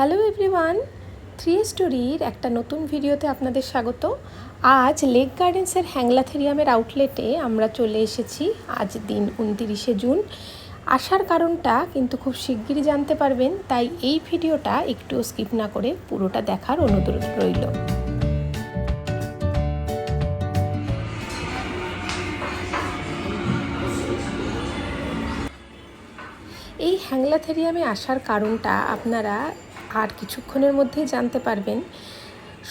Hello everyone three স্টোরির একটা নতুন ভিডিওতে আপনাদের স্বাগত। আজ লেক গার্ডেন্সের হ্যাংলাথেরিয়ামের আউটলেটে আমরা চলে এসেছি আজ দিন উনতিরিশে জুন। আসার কারণটা কিন্তু খুব শিগগিরই জানতে পারবেন, তাই এই ভিডিওটা একটু স্কিপ না করে পুরোটা দেখার অনুরোধ রইল। এই হ্যাংলাথেরিয়ামে আসার কারণটা আপনারা আর কিছুক্ষণের মধ্যেই জানতে পারবেন।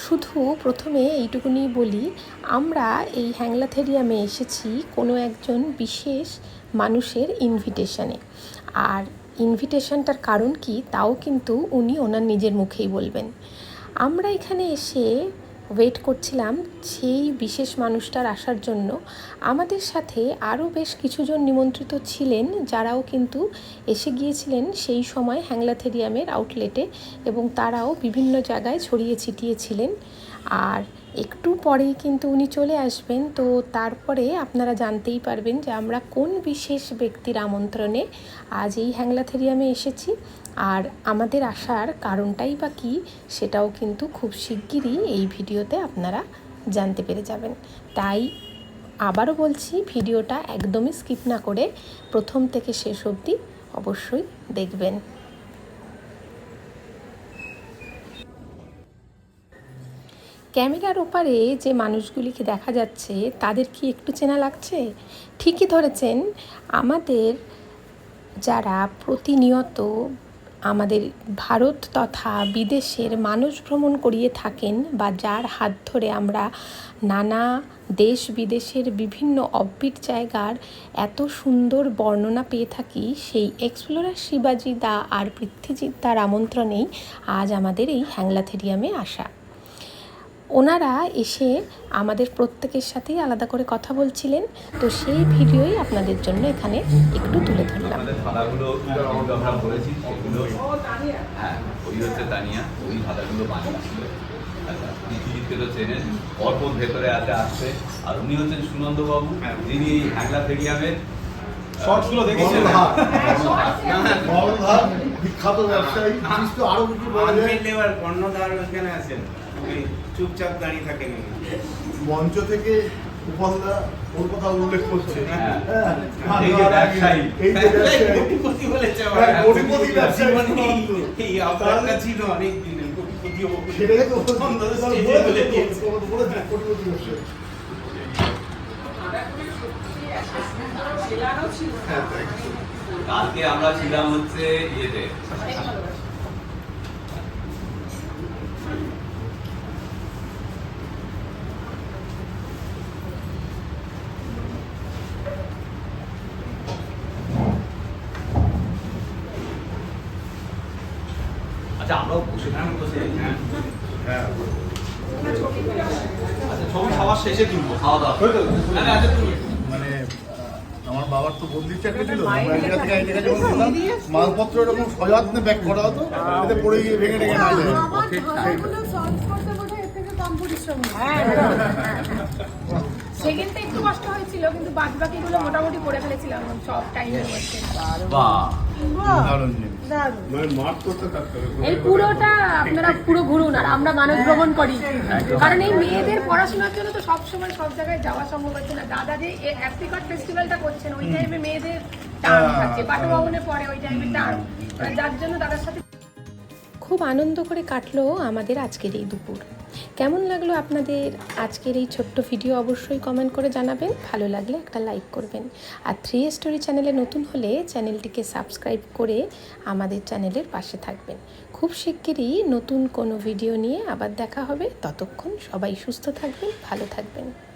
শুধু প্রথমে এইটুকুনি বলি, আমরা এই হ্যাংলাথেরিয়ামে এসেছি কোনো একজন বিশেষ মানুষের ইনভিটেশনে আর ইনভিটেশনটার কারণ কি, তাও কিন্তু উনি ওনার নিজের মুখেই বলবেন। আমরা এখানে এসে ওয়েট করছিলাম, সেই বিশেষ মানুষটার আসার জন্য। আমাদের সাথে আরও বেশ কিছুজন নিমন্ত্রিত ছিলেন, যারাও কিন্তু এসে গিয়েছিলেন সেই সময় হ্যাংলাথেরিয়ামের আউটলেটে এবং তারাও বিভিন্ন জায়গায় ছড়িয়ে ছিটিয়েছিলেন। আর একটু পরেই কিন্তু উনি চলে আসবেন। তো তারপরে আপনারা জানতেই পারবেন যে আমরা কোন বিশেষ ব্যক্তির আমন্ত্রণে আজ এই হ্যাংলাথেরিয়ামে এসেছি। আর আমাদের আসার কারণটাই বা কী সেটাও কিন্তু খুব শিগগিরই এই ভিডিওতে আপনারা জানতে পেরে যাবেন। তাই আবারও বলছি, ভিডিওটা একদমই স্কিপ না করে প্রথম থেকে শেষ অবধি অবশ্যই দেখবেন। ক্যামেরার ওপারে যে মানুষগুলিকে দেখা যাচ্ছে, তাদের কি একটু চেনা লাগছে? ঠিকই ধরেছেন, আমাদের যারা প্রতিনিয়ত আমাদের ভারত তথা বিদেশের মানুষ ভ্রমণ করিয়ে থাকেন বা যার হাত ধরে আমরা নানা দেশ বিদেশের বিভিন্ন অব্বিট জায়গার এত সুন্দর বর্ণনা পেয়ে থাকি, সেই এক্সপ্লোরার শিবাজি দা আর পৃথ্বীজিৎ দার আমন্ত্রণেই আজ আমাদের এই হ্যাংলাথেরিয়ামে আসা। ওনারা এসে আমাদের প্রত্যেকের সাথেই আলাদা করে কথা বলছিলেন। তো সেই ভিডিওই আপনাদের জন্য এখানে একটু তুলে ধরলাম। হ্যাঁ আচ্ছা পৃথিবীতে তো চেনেন অল্পর ভেতরে আছে আসছে। আর উনি হচ্ছেন সুনন্দ যিনি হ্যাংলা ফেরিয়ামের শর্টসগুলো দেখেছেন? বড়ধার ব্যবসায়ী তো আরও কিছু বলা যায়। আনফিল্ড কর্ণধার ওখানে আছেন। চুপচাপ দাঁড়িয়ে থাকেন মঞ্চ থেকে উপলদা ওর কথা উল্লেখ করছে। হ্যাঁ। কালকে আমরা ছিলাম হচ্ছে ইয়েতে। আচ্ছা আমরাও বসে আমি বসে হ্যাঁ। আচ্ছা ছবি খাওয়ার শেষে তুলবো খাওয়া দাওয়া। আচ্ছা তুমি বাবার তো বন্দির চাকরি ছিল। আমরা থেকে যখন মালপত্র এরকম সযত্নে ব্যাগ করা হতো? এতে পড়ে গিয়ে ভেঙে ঢেঙে না যায় আমার সেকেন্ডটা একটু কষ্ট হয়েছিল কিন্তু বাদ বাকিগুলো মোটামুটি করে ফেলেছিলাম সব মধ্যে। দারুণ জিনিস। এই পুরোটা আপনারা পুরো ঘুরুন আর আমরা মানুষ ভ্রমণ করি। কারণ এই মেয়েদের পড়াশোনার জন্য তো সব সময় সব জায়গায় যাওয়া সম্ভব হচ্ছে না। দাদা যে অ্যাপ্রিকট ফেস্টিভ্যালটা করছেন ওই টাইমে মেয়েদের টার্ম থাকছে। পাঠভবনে পরে ওই টাইমে টার্ম যার জন্য দাদার সাথে খুব আনন্দ করে কাটলো আমাদের আজকের এই দুপুর। কেমন লাগল আপনাদের আজকের এই ছোট্ট ভিডিও অবশ্যই কমেন্ট করে জানাবেন। ভালো লাগলে একটা লাইক করবেন। আর থ্রি স্টোরি চ্যানেলে নতুন হলে চ্যানেলটিকে সাবস্ক্রাইব করে আমাদের চ্যানেলের পাশে থাকবেন। খুব শিগগিরই নতুন কোনো ভিডিও নিয়ে আবার দেখা হবে। ততক্ষণ সবাই সুস্থ থাকবেন, ভালো থাকবেন।